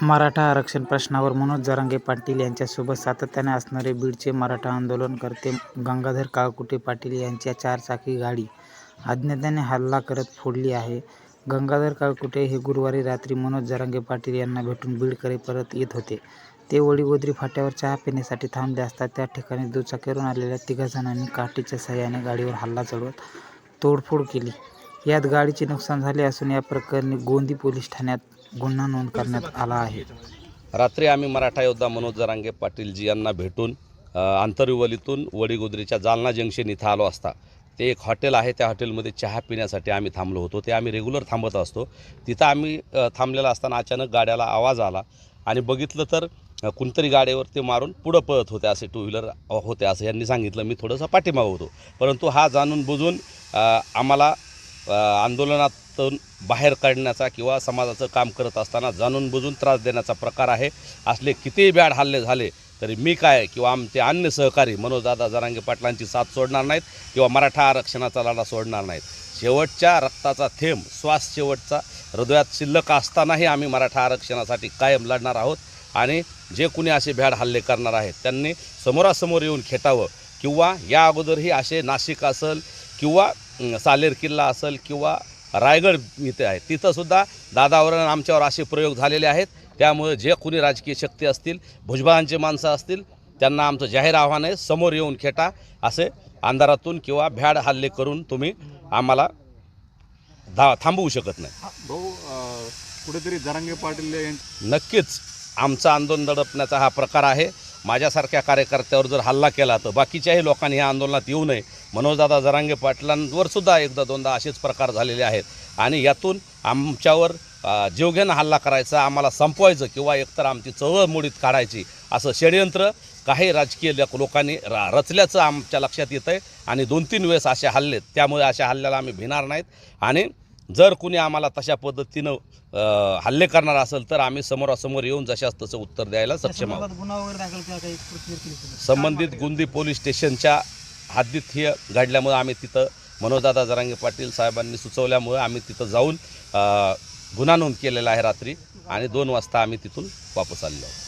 मराठा आरक्षण प्रश्नावर मनोज जरांगे पाटील यांच्यासोबत सातत्याने असणारे बीडचे मराठा आंदोलनकर्ते गंगाधर काळकुटे पाटील यांच्या चारचाकी गाडी अज्ञाताने हल्ला करत फोडली आहे. गंगाधर काळकुटे हे गुरुवारी रात्री मनोज जरांगे पाटील यांना भेटून बीडकडे परत येत होते. ते वडीगोद्री फाट्यावर चहा पिण्यासाठी थांबले असता त्या ठिकाणी दुचाकीवरून आलेल्या तिघाजणांनी काठीच्या सहाय्याने गाडीवर हल्ला चढवत तोडफोड केली. यात गाडीचे नुकसान झाले असून या प्रकरणी गोंदी पोलीस ठाण्यात गुन्हा नोंद करण्यात आला आहे. रात्री आम्ही मराठा योद्धा मनोज जरांगे पाटीलजी यांना भेटून अ, आंतरवलीतून वडीगोद्रीच्या जालना जंक्शन इथं आलो असता. ते एक हॉटेल आहे त्या हॉटेलमध्ये चहा पिण्यासाठी आम्ही थांबलो होतो. ते आम्ही रेग्युलर थांबत असतो. तिथं आम्ही थांबलेला असताना अचानक गाड्याला आवाज आला आणि बघितलं तर कोणतरी गाडीवर ते मारून पुढं पळत होते असे टू व्हीलर होते असं यांनी सांगितलं. मी थोडंसं पाठीमागं होतो. परंतु हा जाणून बुजून आम्हाला आंदोलनातून बाहेर काढण्याचा किंवा समाजाचं काम करत असताना जाणून बुजून त्रास देण्याचा प्रकार आहे. असले कितीही बॅड हल्ले झाले तरी मी काय किंवा आमचे अन्य सहकारी मनोजदादा जरांगे पाटलांची साथ सोडणार नाहीत किंवा मराठा आरक्षणाचा लढा सोडणार नाहीत. शेवटच्या रक्ताचा थेंब श्वास शेवटचा हृदयात शिल्लक असतानाही आम्ही मराठा आरक्षणासाठी कायम लढणार आहोत आणि जे कुणी असे भ्याड हल्ले करणार आहेत त्यांनी समोरासमोर येऊन खेटावं किंवा या अगोदरही असे नाशिक असेल किंवा सालेर किल्ला असेल किंवा रायगड इथे आहे तिथंसुद्धा दादावर आमच्यावर असे प्रयोग झालेले आहेत. त्यामुळे जे कुणी राजकीय शक्ती असतील भुजबळांचे माणसं असतील त्यांना आमचं जाहीर आव्हान आहे समोर येऊन खेटा असे अंधारातून किंवा भ्याड हल्ले करून तुम्ही आम्हाला धा थांबवू शकत नाही. भाऊ कुठेतरी जरांगे पाटील नक्कीच आमचं आंदोलन दडपण्याचा हा प्रकार आहे. माझ्यासारख्या कार्यकर्त्यावर जर हल्ला केला तर बाकीच्याही लोकांनी ह्या आंदोलनात येऊ नये. मनोजदादा जरांगे पाटलांवर सुद्धा एकदा दोनदा असेच प्रकार झालेले आहेत. आणि यातून आमच्यावर जीवघेणं हल्ला करायचा आम्हाला संपवायचं किंवा एकतर आमची चळवळ मोडीत काढायची असं षडयंत्र काही राजकीय लोकांनी रा रचल्याचं आमच्या लक्षात येतं आहे आणि दोन तीन वेळेस असे हल्लेत त्यामुळे अशा हल्ल्याला आम्ही भिणार नाहीत. आणि जर कुणी आम्हाला तशा पद्धतीनं हल्ले करणार असेल तर आम्ही समोरासमोर येऊन जशास तसं उत्तर द्यायला सक्षम आहोत? संबंधित गुंदी पोलीस स्टेशनच्या हद्दीत हे घडल्यामुळे आम्ही तिथं मनोजदादा जरांगे पाटील साहेबांनी सुचवल्यामुळे आम्ही तिथं जाऊन गुन्हा नोंद केलेला आहे रात्री आणि दोन वाजता आम्ही तिथून वापस आलेलो आहोत.